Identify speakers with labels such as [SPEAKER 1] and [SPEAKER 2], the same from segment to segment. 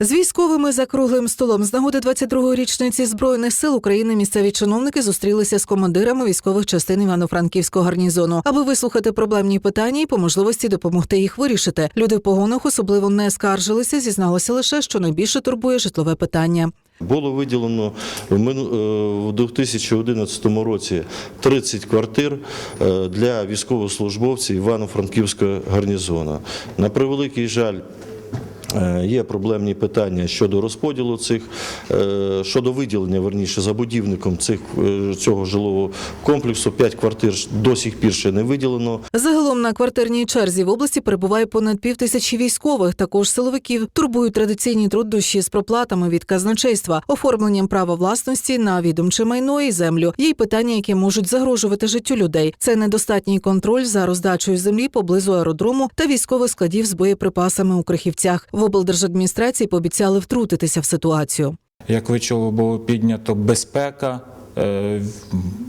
[SPEAKER 1] З військовими за круглим столом з нагоди 22-ї річниці збройних сил України місцеві чиновники зустрілися з командирами військових частин Івано-Франківського гарнізону, аби вислухати проблемні питання і по можливості допомогти їх вирішити. Люди в погонах особливо не скаржилися, зізналися лише, що найбільше турбує житлове питання.
[SPEAKER 2] Було виділено в мину- е, в 2011 році 30 квартир е, для військовослужбовців Івано-Франківського гарнізону. На превеликий жаль. Е, Є проблемні питання щодо розподілу цих, е, щодо виділення, верніше, забудівником цих, е, цього жилого комплексу. П'ять квартир до сих пір ще не виділено.
[SPEAKER 1] Загалом на квартирній черзі в області перебуває понад півтисячі військових. Також силовиків турбують традиційні труднощі з проплатами від казначейства, оформленням права власності на відомче майно і землю. Є й питання, які можуть загрожувати життю людей. Це недостатній контроль за роздачею землі поблизу аеродрому та військових складів з боєприпасами у Крихівцях. Облдержадміністрації пообіцяли втрутитися в ситуацію.
[SPEAKER 3] Як ви чули, було піднято безпека е,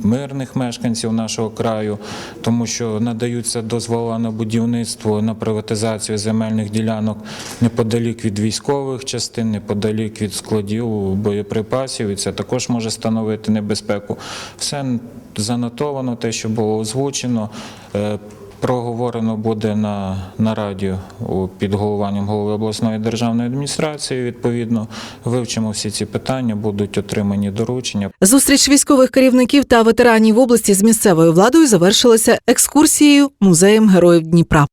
[SPEAKER 3] мирних мешканців нашого краю, тому що надаються дозволи на будівництво, на приватизацію земельних ділянок неподалік від військових частин, неподалік від складів боєприпасів, і це також може становити небезпеку. Все занотовано, те, що було озвучено. Проговорено буде на, на радіо у- під головуванням голови обласної державної адміністрації. Відповідно, вивчимо всі ці питання, будуть отримані доручення.
[SPEAKER 1] Зустріч військових керівників та ветеранів області з місцевою владою завершилася екскурсією музеєм героїв Дніпра.